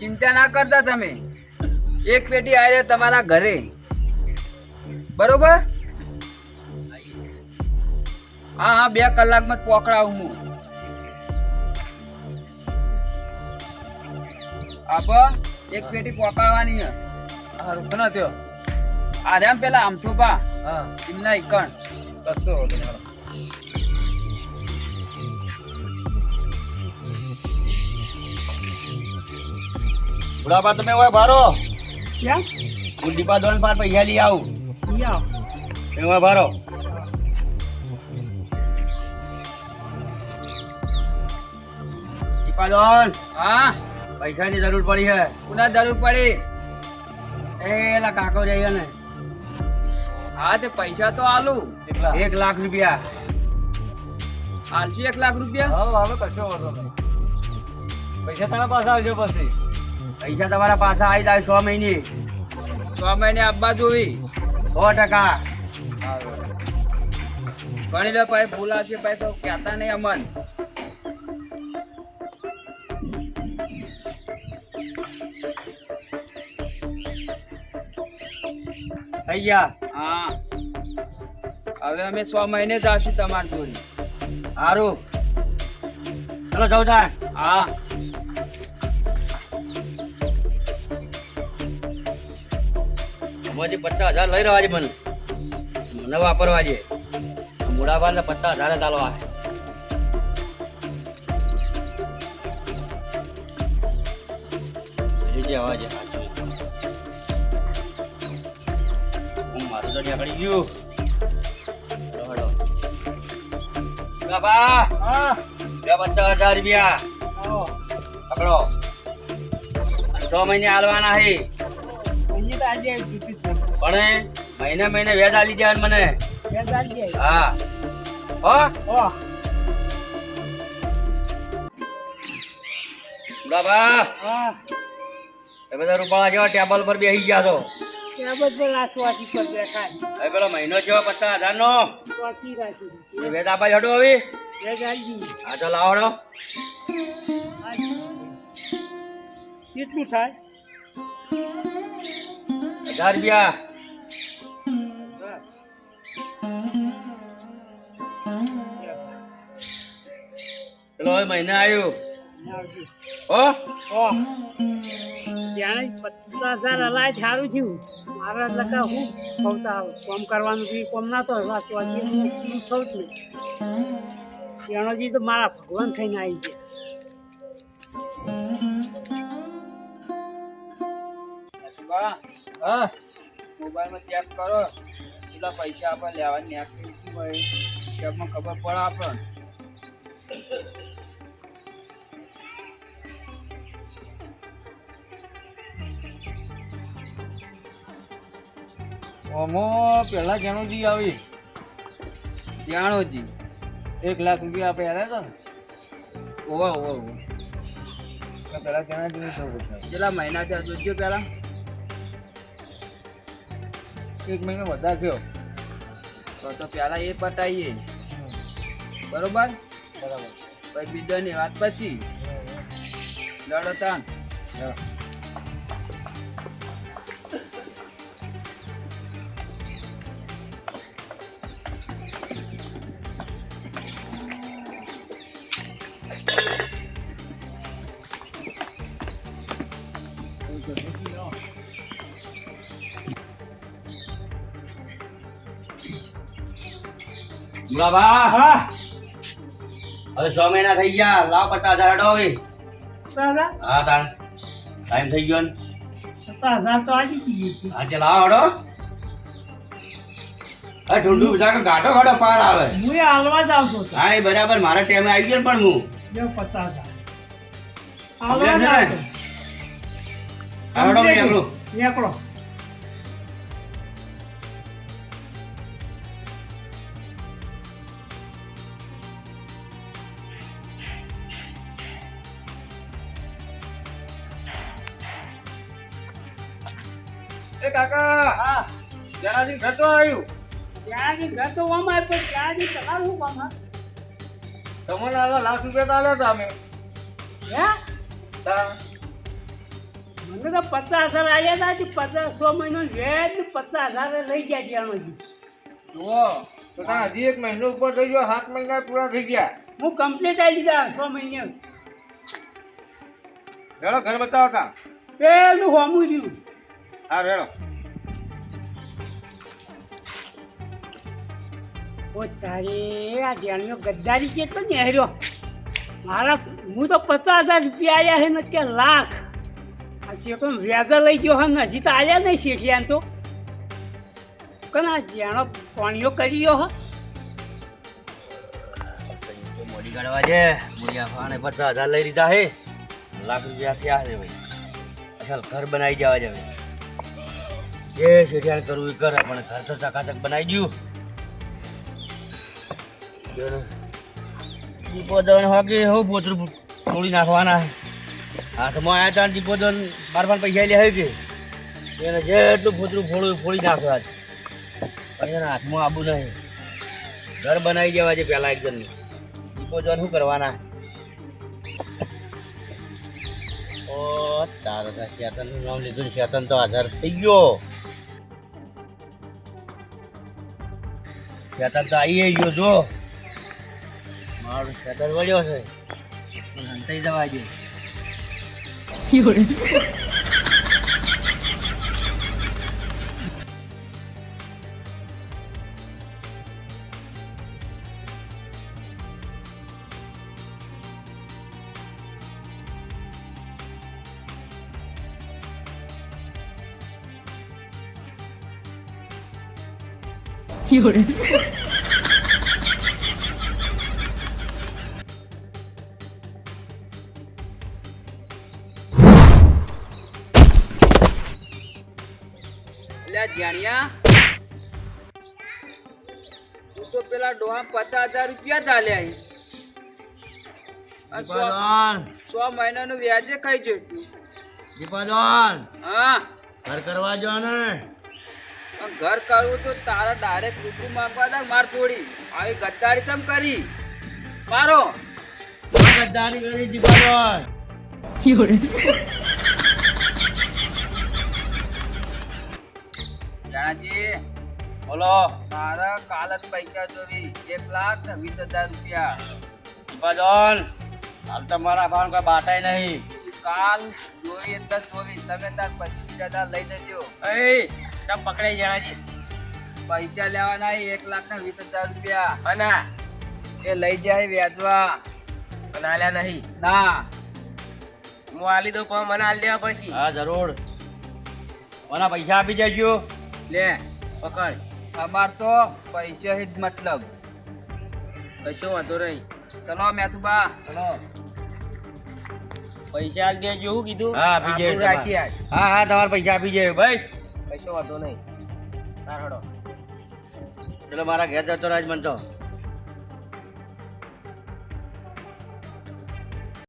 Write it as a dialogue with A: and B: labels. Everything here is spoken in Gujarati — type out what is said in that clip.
A: ચિંતા ના કરતા તમે. એક પેટી આવી તમારા ઘરે. બરોબર? હા હા બે કલાકમાં પકડાવું હું. આપ એક પેટી પકડવાની
B: કોના થયો
A: આરામ પેલા આમથોપા
B: હા.
A: એમના ઇકણ
B: કશો બુઢાપા તમે હોય ભારો?
A: ક્યાં
B: હું દીપા દોન પાર પૈસા લઈ આવું. તમે હોય ભારો? દીપા દોન
A: હા.
B: પૈસાની જરૂર પડી છે.
A: પુના જરૂર પડી?
B: એ એલા કાકો જઈએ ને
A: હા તે પૈસા તો આલુ.
B: એક લાખ રૂપિયા.
A: આલશી એક લાખ રૂપિયા?
B: હા હાલો કશો વાંધો નહીં. પૈસા તારા પાસે આવજો પછી. પૈસા તમારા પાછા આવી જાય સો મહિને.
A: છ મહિને આપવા જોવી.
B: સો ટકા.
A: ગણી લે ભાઈ ભૂલા છે ભાઈ તો કહેતા નહીં અમન.
B: થઈ ગયા?
A: હા. હવે અમે છ મહિને જ આવશું તમારી જોડે.
B: સારું ચલો જાઉં
A: હા.
B: આમાંથી પચાસ હજાર લઈ રહ્યા છે મને. મને વાપરવા છે મોડા ને પચાસ હજાર હજી જે અવાજ. છે. મારું તો નીકળી ગયું. હેડો, હેડો. બાબા પચાસ હજાર રૂપિયા. પકડો. છ મહિને હાલવાના છે પણ મહિને મહિને વ્યાજ આલી દેવાનું મને. હા. હો? બાબા. એ બધા રૂપાળા જેવા ટેબલ પર બેસી ગયા છો. પેલો મહિનો જેવો હજાર નો? વેદ આપા હડો હવે. હા તો લાવડો
A: કેટલું થાય?
B: હજાર રૂપિયા. હવે મહિને આવ્યું હો?
C: ત્યારે પચાસ હજાર હલાય સારું થયું. મારા લગા હું ખવતા આવું? કોમ કરવાનું બી કોમ ના તો વાંચવાથી હું થવું છું. ત્યાણોજી તો મારા ભગવાન થઈને આવી છે
A: હા? મોબાઈલમાં ચેક કરો. કેટલા પૈસા આપણે લેવાની આખી ચેકમાં ખબર પડે આપણને.
B: ઓમો પેલા કેણુજી આવી?
A: જાણોજી
B: એક લાખ રૂપિયા આપણે આવ્યા
A: ઓહો ઓહો ઓવા
B: ઓવા ને પેલા કેણા જેવું થવું
A: કેટલા મહિના થયા જોજો પેલા?
B: એક મહિનો વધારે થયો.
A: તો તો પેલા એ પટાઈએ. બરોબર?
B: બરાબર.
A: પછી બીજાની વાત પછી. લડો તાન
B: હા.
C: હા.
B: હવે સો મહિના થઈ ગયા. લાવ પચાસ હજાર હટો હવે હા તાણ. ટાઈમ થઈ ગયો ને.
C: પચાસ હજાર તો આવી ગઈ
B: આજે લાવ હડો અરે ઢૂંઢું બધા ગાંઠો ગાંઠો પાર આવે.
C: હું હાલવા જ આવતો
B: હા એ બરાબર. મારા ટાઈમે આવી ગયો પણ હું.
C: જો પચાસ હજાર. હાલવા જ આવતો
B: હડો નીકળો
C: નીકળો.
B: એ કાકા
C: હા.
B: જણાજી ઘર તો આવ્યું.
C: ત્યાંથી ઘર તો આમ આપ્યો ત્યાંથી તમારું શું કામ હા?
B: તમને આવા લાખ રૂપિયા તો આલ્યા હતા અમે.
C: હે?
B: તા
C: મને તો પચાસ હજાર આવ્યા હતા કે પચાસ સો મહિનો વેદ પચાસ હજાર લઈ ગયા જાણોજી
A: જુઓ
D: તો તાર હજી એક મહિનો ઉપર થઈ ગયો સાત મહિના પૂરા થઈ ગયા.
C: હું કમ્પ્લીટ આવી લીધા સો મહિને.
D: રેડો ઘર બતાવો તા.
C: પેલું હોમું રહ્યું
D: હા રેડો.
C: ઓ તારે આ જાણીઓ ગદ્દારી કેટલો નેહર્યો? મારા હું તો પચાસ હજાર રૂપિયા આવ્યા છે ને કે લાખ. આ ચેતો વ્યાજા લઈ ગયો હા ને હજી તો આવ્યા નહીં શેઠિયા તો. કના જાણો પાણીઓ કરી ગયો હા.
B: મોડી કાઢવા છે મુળિયા ફાણે પચાસ હજાર લઈ લીધા હે. લાખ રૂપિયા થયા છે ભાઈ. ચાલ ઘર બનાવી જવા જ હવે જે શેઠિયાણ કરવું એ કરે, પણ ઘર તો ચકાચક બનાવી ગયું. દીપોદન હોકી હું પોતરું તોડી નાખવાના. હાથમાં આવ્યા ત્યાં દીપોદન બાર બાર પૈસા લે કે. એને જેટલું પોતરું ફોડું ફોડી નાખવા પણ એના હાથમાં આબુ નહીં. ઘર બનાવી જવા છે પેલા એક જણનું. દીપો શું કરવાના? ઓ, તારા શેતનનું નામ લીધું ચેતન તો હાજર થઈ ગયો. શેતન તો આવી ગયો જો મારું શેતન વળ્યો છે. પણ હંતાઈ જવા દે.
A: એટલે તું તો પેલા ડોહા પચાસ હજાર રૂપિયા ચાલ્યા સો- સો મહિનાનું વ્યાજે ખાઈ જોઈતું
B: દીપાદોન
A: હા.
B: ઘર કરવા જો ને
A: ઘર કરવું તો તારા ડાયરેક્ટ રૂપિયું માંગવા દે માર થોડી આવી ગદ્દારી તમ કરી? મારો.
B: ગદ્દારી કરી દીપાદોન
A: જાણાજી
B: બોલો.
A: મારે કાલ જ પૈસા જોવી. એક લાખ ને વીસ હજાર રૂપિયા.
B: દીપાદોન હાલ તો મારા ભાન કોઈ બાટાય નહીં.
A: કાલ જોવી એટલે જોવી. તમે તાર પચીસ હજાર લઈ જજો.
B: એ તમ પકડાઈ જણાજી
A: પૈસા લેવાના એક લાખ ને વીસ હજાર રૂપિયા.
B: અને
A: એ લઈ જાય વ્યાજવા
B: અને આલ્યા નહીં.
A: ના.
B: હું આલી દઉં પણ મને આલી દેવા પડશે. હા જરૂર. મને પૈસા આપી જજો
A: લે
B: પકડ.
A: અમાર તો પૈસા જ મતલબ.
B: કશો વાંધો નહીં.
A: ચલો મેથુબા.
B: ચલો. પૈસા આપી દેજો શું કીધું. હા આપી
A: દેજો
B: હા હા તમારે પૈસા આપી જાય ભાઈ
A: કશો વાંધો નહીં.
B: ચલો મારા ઘેર જતો રાજ મન તો.